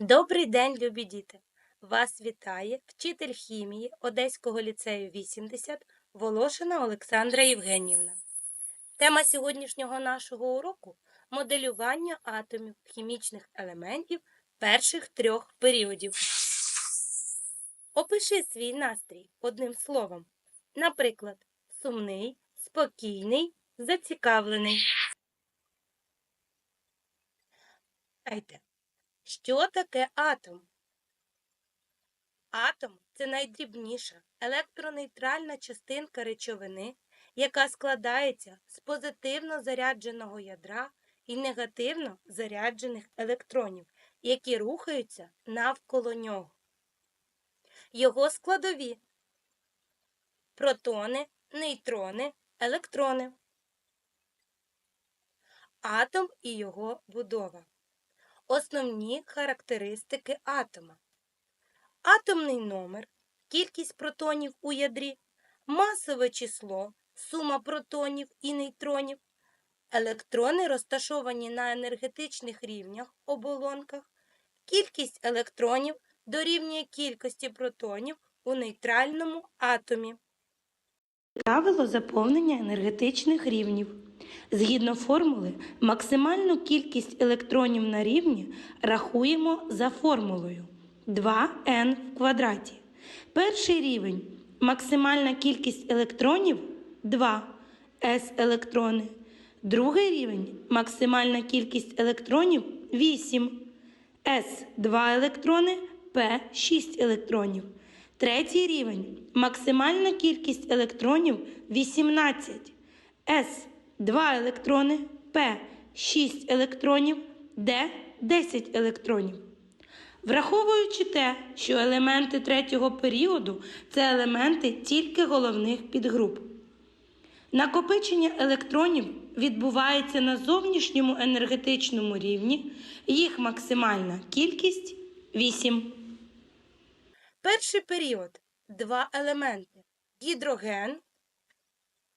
Добрий день, любі діти! Вас вітає вчитель хімії Одеського ліцею 80 Волошина Олександра Євгенівна. Тема сьогоднішнього нашого уроку моделювання атомів хімічних елементів перших трьох періодів. Опиши свій настрій одним словом. Наприклад, сумний, спокійний, зацікавлений. Дайте. Що таке атом? Атом це найдрібніша електронейтральна частинка речовини, яка складається з позитивно зарядженого ядра і негативно заряджених електронів, які рухаються навколо нього. Його складові протони, нейтрони, електрони. Атом і його будова. Основні характеристики атома. Атомний номер, кількість протонів у ядрі, масове число, сума протонів і нейтронів, електрони розташовані на енергетичних рівнях оболонках, кількість електронів дорівнює кількості протонів у нейтральному атомі. Правило заповнення енергетичних рівнів. Згідно формули, максимальну кількість електронів на рівні рахуємо за формулою 2n в квадраті. Перший рівень максимальна кількість електронів 2 s електрони. Другий рівень максимальна кількість електронів 8 s 2 електрони, p 6 електронів. Третій рівень максимальна кількість електронів 18 s 2 електрони, P 6 електронів, D 10 електронів. Враховуючи те, що елементи третього періоду це елементи тільки головних підгруп. Накопичення електронів відбувається на зовнішньому енергетичному рівні, їх максимальна кількість 8. Перший період два елементи гідроген,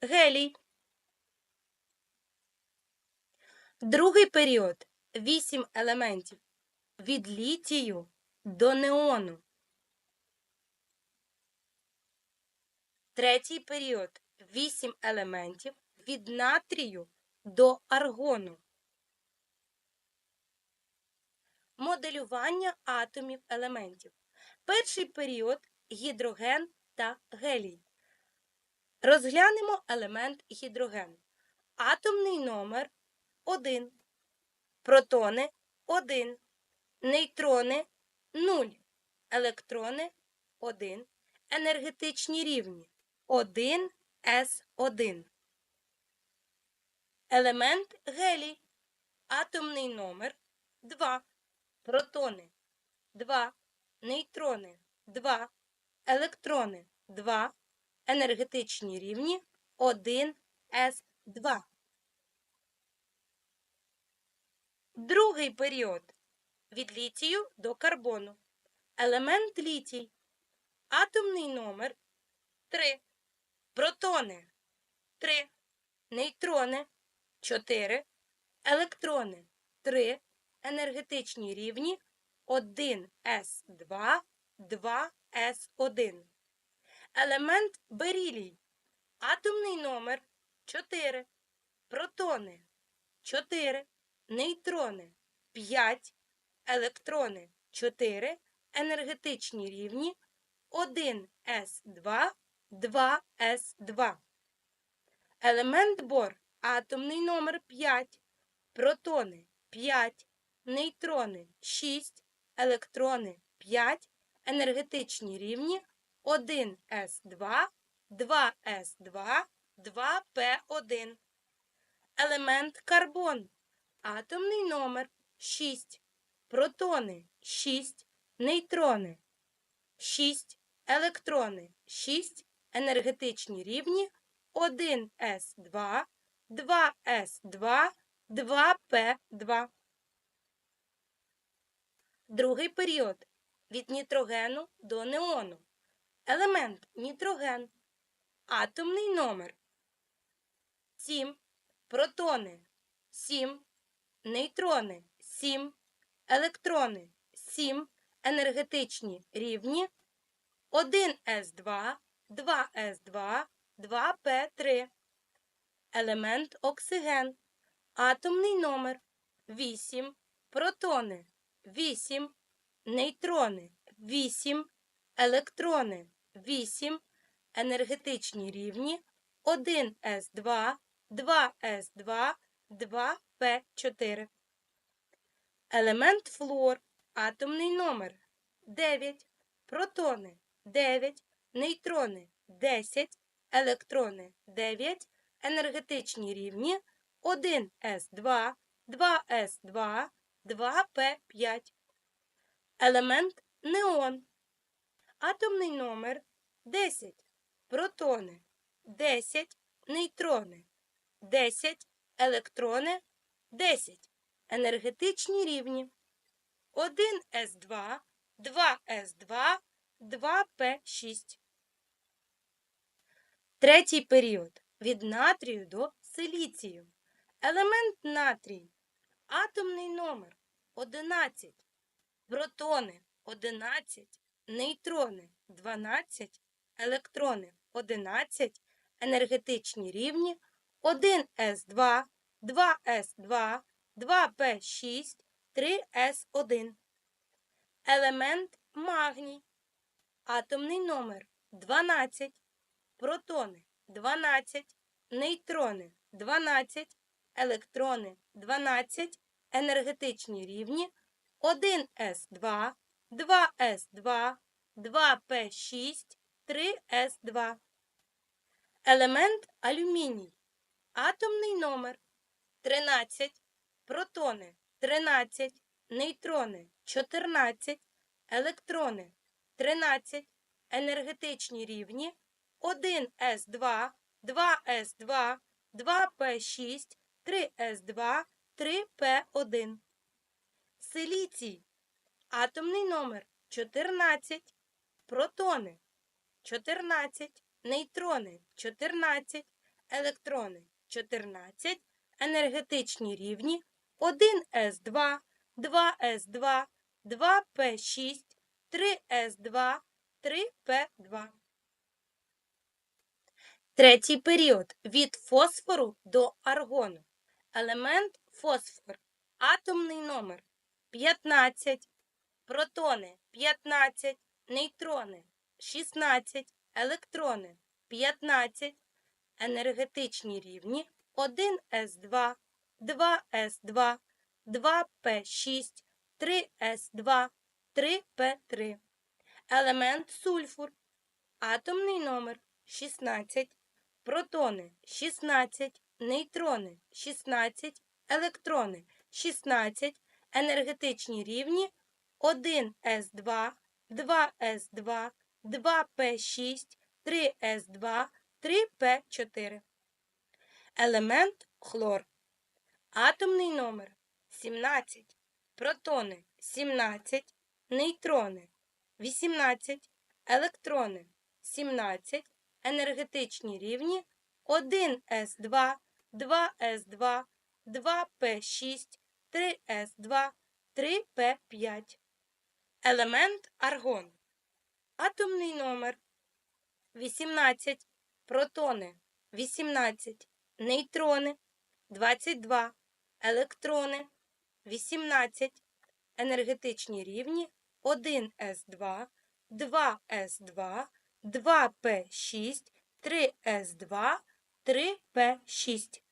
гелій. Другий період вісім елементів від літію до неону. Третій період вісім елементів від натрію до аргону. Моделювання атомів елементів. Перший період гідроген та гелій. Розглянемо елемент гідроген. Атомний номер 1. Протони 1. Нейтрони 0. Електрони 1. Енергетичні рівні 1 С1. Елемент гелій. Атомний номер 2. Протони 2. Нейтрони 2. Електрони 2. Енергетичні рівні 1 С2. Другий період від літію до карбону. Елемент літій. Атомний номер 3. Протони 3. Нейтрони 4. Електрони 3. Енергетичні рівні 1С2, 2С1. Елемент берілій. Атомний номер 4. Протони 4 нейтрони 5, електрони 4, енергетичні рівні 1С2, 2С2. Елемент бор атомний номер 5, протони 5, нейтрони 6, електрони 5, енергетичні рівні 1С2, 2С2, 2П1. Елемент карбон Атомний номер 6. Протони 6. Нейтрони 6. Електрони 6. Енергетичні рівні 1С2, 2С2, 2П2. Другий період від нітрогену до неону. Елемент нітроген. Атомний номер 7. Протони 7 нейтрони 7, електрони 7 енергетичні рівні 1С2, 2С2, 2П3. Елемент оксиген. Атомний номер 8. Протони 8. Нейтрони 8. Електрони 8. Енергетичні рівні 1С2, 2С2, 2П4. Елемент флор. Атомний номер 9. Протони 9. Нейтрони 10. Електрони 9. Енергетичні рівні 1С2, 2С2, 2П5. Елемент неон. Атомний номер 10. Протони 10. Нейтрони 10. Електрони 10. Енергетичні рівні 1С2, 2С2, 2П6. Третій період. Від натрію до силіцію. Елемент натрій. Атомний номер 11. Протони 11. Нейтрони 12. Електрони 11. Енергетичні рівні 1С2, 2С2, 2П6, 3С1. Елемент магній. Атомний номер 12. Протони 12. Нейтрони 12. Електрони 12. Енергетичні рівні 1С2, 2С2, 2П6, 3С2. Елемент алюміній. Атомний номер 13. Протони 13. Нейтрони 14. Електрони 13. Енергетичні рівні 1С2, 2С2, 2П6, 3С2, 3П1. Силіцій. Атомний номер 14. Протони 14. Нейтрони 14. Електрони 14. Енергетичні рівні 1С2, 2С2, 2П6, 3С2, 3П2. Третій період від фосфору до аргону. Елемент фосфор. Атомний номер 15. Протони 15. Нейтрони 16. Електрони 15. Енергетичні рівні 1С2, 2С2, 2П6, 3С2, 3П3. Елемент сульфур. Атомний номер 16. Протони 16, нейтрони 16, електрони 16, енергетичні рівні 1С2, 2С2, 2П6, 3С2, 3П4. Елемент хлор. Атомний номер 17. Протони 17, нейтрони 18, електрони 17, енергетичні рівні 1С2, 2С2, 2П6, 3С2, 3П5. Елемент аргон. Атомний номер 18. Протони 18, нейтрони 22, електрони 18, енергетичні рівні 1С2, 2С2, 2П6, 3С2, 3П6.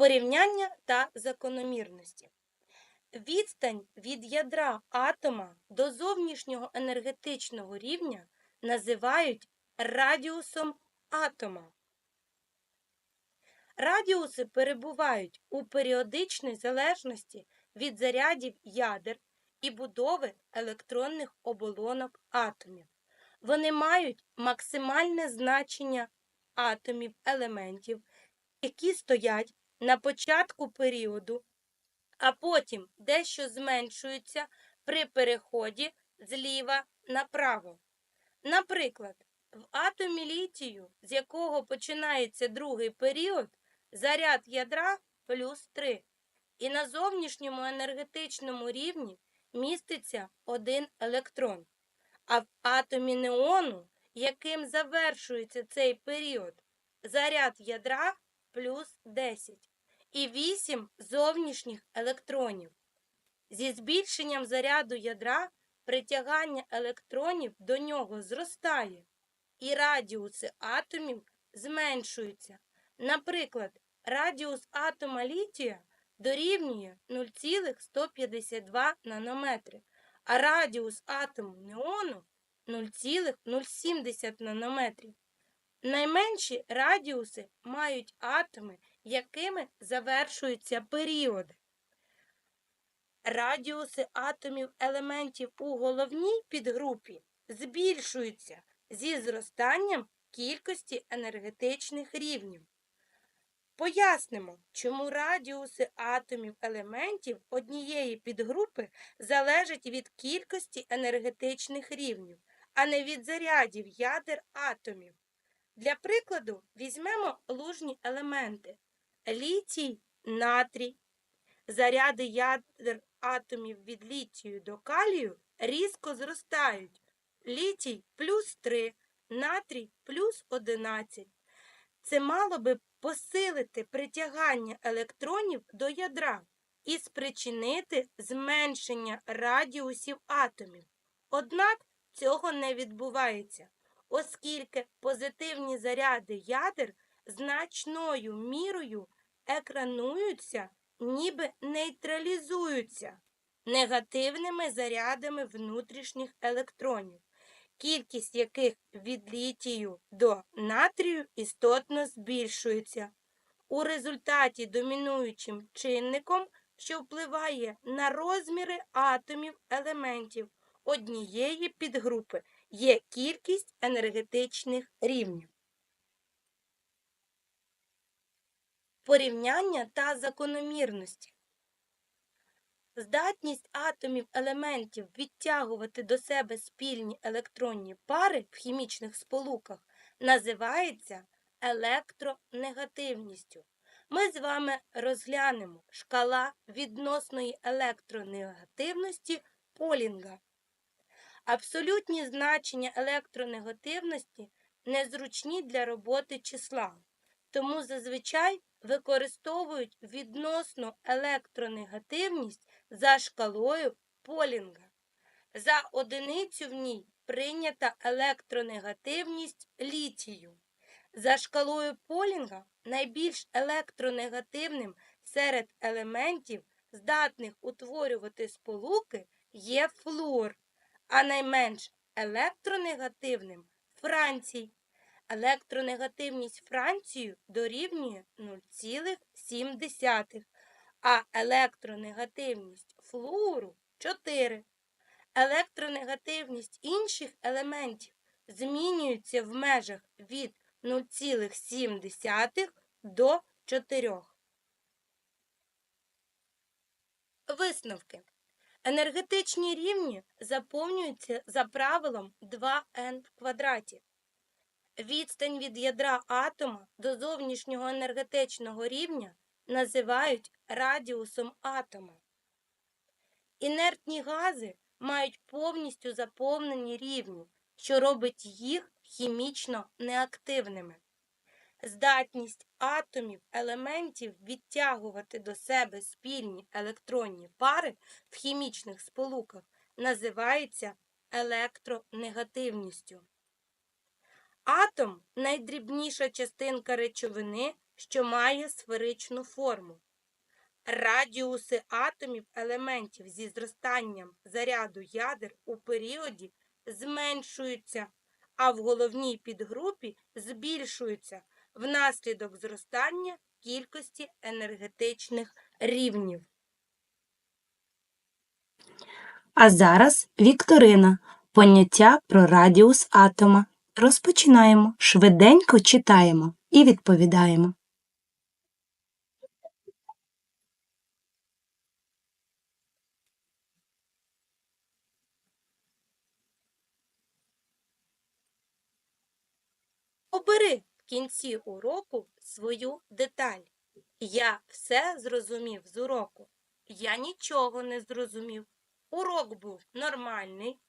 Порівняння та закономірності. Відстань від ядра атома до зовнішнього енергетичного рівня називають радіусом атома. Радіуси перебувають у періодичній залежності від зарядів ядер і будови електронних оболонок атомів. Вони мають максимальне значення атомів елементів, які стоять на початку періоду, а потім дещо зменшуються при переході зліва направо. Наприклад, в атомі літію, з якого починається другий період, заряд ядра плюс 3, і на зовнішньому енергетичному рівні міститься один електрон. А в атомі неону, яким завершується цей період, заряд ядра плюс 10 і 8 зовнішніх електронів. Зі збільшенням заряду ядра притягання електронів до нього зростає, і радіуси атомів зменшуються. Наприклад, радіус атома літія дорівнює 0,152 нанометри, а радіус атому неону 0,070 нанометрів. Найменші радіуси мають атоми, якими завершуються періоди. Радіуси атомів елементів у головній підгрупі збільшуються зі зростанням кількості енергетичних рівнів. Пояснимо, чому радіуси атомів елементів однієї підгрупи залежать від кількості енергетичних рівнів, а не від зарядів ядер атомів. Для прикладу візьмемо лужні елементи літій, натрій. Заряди ядер атомів від літію до калію різко зростають. Літій плюс 3, натрій плюс 11. Це мало би посилити притягання електронів до ядра і спричинити зменшення радіусів атомів. Однак цього не відбувається, оскільки позитивні заряди ядер значною мірою екрануються, ніби нейтралізуються негативними зарядами внутрішніх електронів кількість яких від літію до натрію істотно збільшується. У результаті домінуючим чинником, що впливає на розміри атомів елементів однієї підгрупи, є кількість енергетичних рівнів. Порівняння та закономірності. Здатність атомів елементів відтягувати до себе спільні електронні пари в хімічних сполуках називається електронегативністю. Ми з вами розглянемо шкала відносної електронегативності Полінга. Абсолютні значення електронегативності незручні для роботи числа, тому зазвичай використовують відносну електронегативність за шкалою Полінга. За одиницю в ній прийнята електронегативність літію. За шкалою Полінга найбільш електронегативним серед елементів, здатних утворювати сполуки, є флуор, а найменш електронегативним Францій. Електронегативність Францію дорівнює 0,7 а електронегативність флуору 4. Електронегативність інших елементів змінюється в межах від 0,7 до 4. Висновки. Енергетичні рівні заповнюються за правилом 2n в квадраті. Відстань від ядра атома до зовнішнього енергетичного рівня називають радіусом атома. Інертні гази мають повністю заповнені рівні, що робить їх хімічно неактивними. Здатність атомів елементів відтягувати до себе спільні електронні пари в хімічних сполуках називається електронегативністю. Атом найдрібніша частинка речовини, що має сферичну форму. Радіуси атомів елементів зі зростанням заряду ядер у періоді зменшуються, а в головній підгрупі збільшуються внаслідок зростання кількості енергетичних рівнів. А зараз Вікторина. Поняття про радіус атома. Розпочинаємо, швиденько читаємо і відповідаємо. Обери в кінці уроку свою деталь. Я все зрозумів з уроку. Я нічого не зрозумів. Урок був нормальний.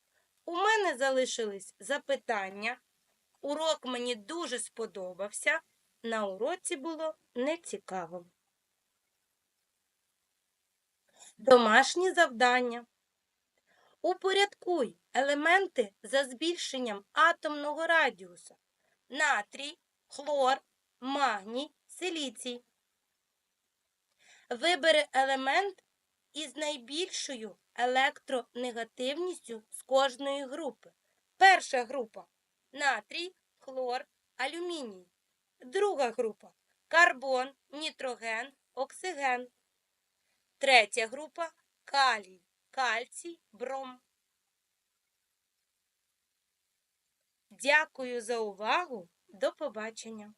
У мене залишились запитання. Урок мені дуже сподобався. На уроці було нецікаво. Домашні завдання. Упорядкуй елементи за збільшенням атомного радіуса. Натрій, хлор, магній, силіцій. Вибери елемент із найбільшою електронегативністю з кожної групи. Перша група натрій, хлор, алюміній. Друга група карбон, нітроген, оксиген. Третя група калій, кальцій, бром. Дякую за увагу. До побачення.